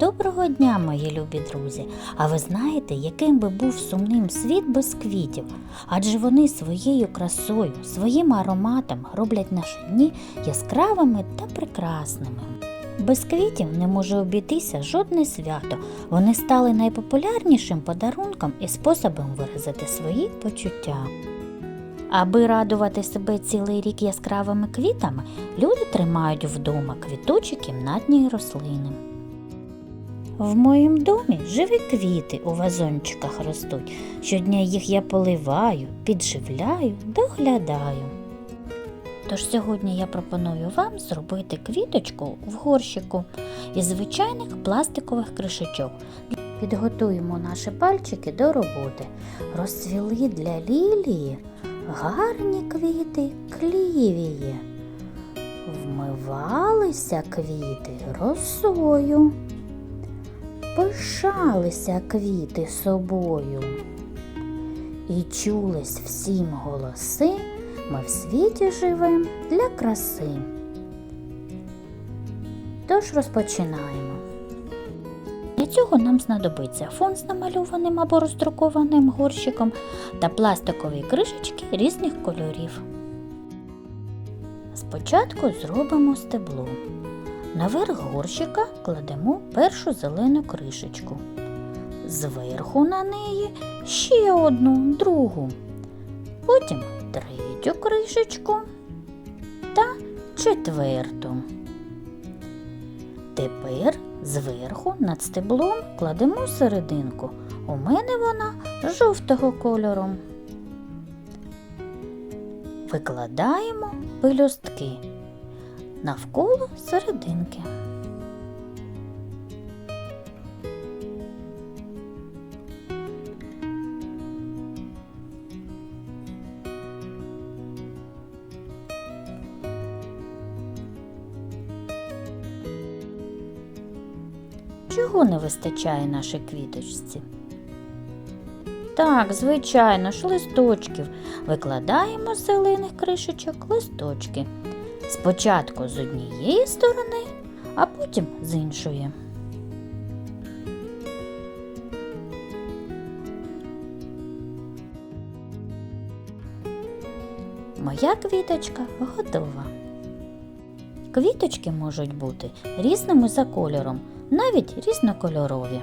Доброго дня, мої любі друзі! А ви знаєте, яким би був сумним світ без квітів? Адже вони своєю красою, своїм ароматом роблять наші дні яскравими та прекрасними. Без квітів не може обійтися жодне свято. Вони стали найпопулярнішим подарунком і способом виразити свої почуття. Аби радувати себе цілий рік яскравими квітами, люди тримають вдома квітучі кімнатні рослини. В моїм домі живі квіти у вазончиках ростуть. Щодня їх я поливаю, підживляю, доглядаю. Тож сьогодні я пропоную вам зробити квіточку в горщику із звичайних пластикових кришечок. Підготуємо наші пальчики до роботи. Розцвіли для лілії гарні квіти клівії. Вмивалися квіти росою. Пишалися квіти собою. І чулись всім голоси, ми в світі живем для краси. Тож розпочинаємо. Для цього нам знадобиться фон з намальованим або роздрукованим горщиком та пластикові кришечки різних кольорів. Спочатку зробимо стебло. Наверх горщика кладемо першу зелену кришечку. Зверху на неї ще одну другу. Потім третю кришечку та четверту. Тепер зверху над стеблом кладемо серединку. У мене вона жовтого кольору. Викладаємо пелюстки навколо серединки. Чого не вистачає нашій квіточці? Так, звичайно ж, листочків. Викладаємо з зелених кришечок листочки. Спочатку з однієї сторони, а потім з іншої. Моя квіточка готова. Квіточки можуть бути різними за кольором, навіть різнокольорові.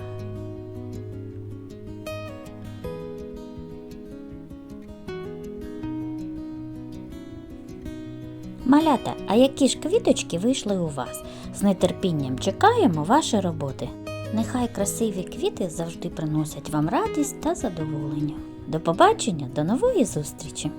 Малята, а які ж квіточки вийшли у вас? З нетерпінням чекаємо ваші роботи. Нехай красиві квіти завжди приносять вам радість та задоволення. До побачення, до нової зустрічі!